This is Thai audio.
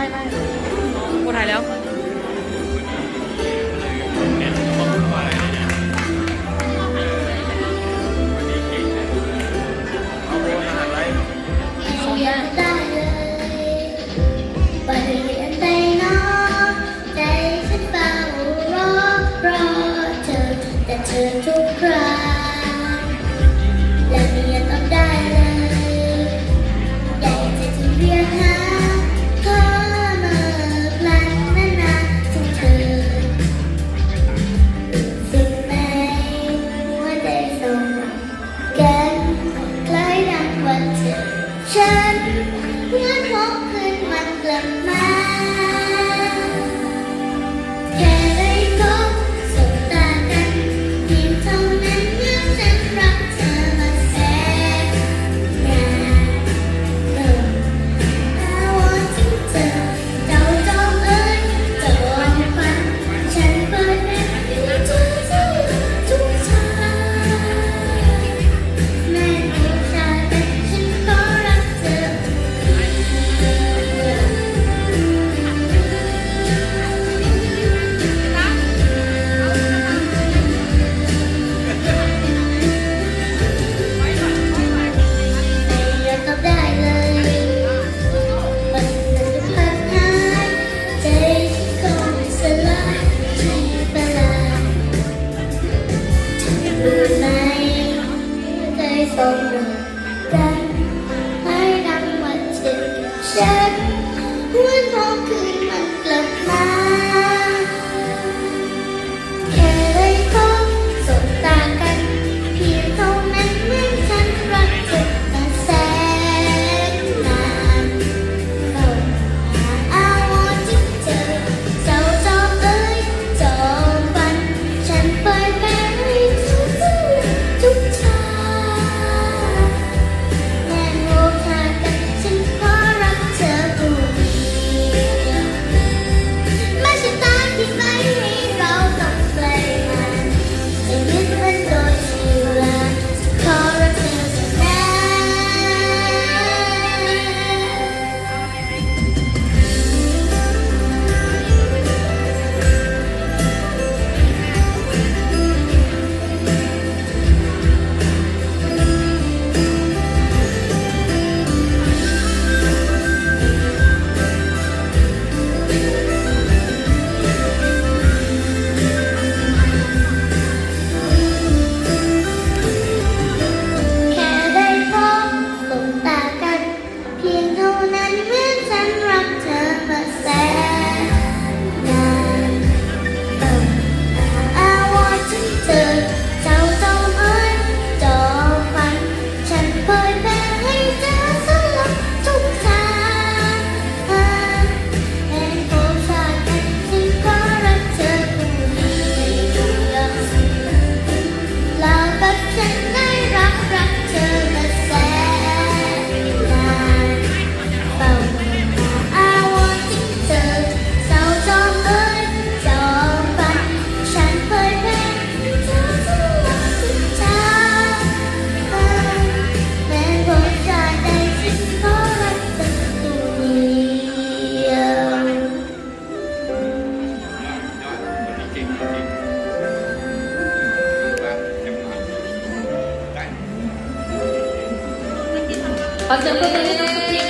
ไม่ไม่กูถ่ายแล้ว ตรงแต่ไม่ดังวันเจ็ฉันวันท้น Pag napatay na ng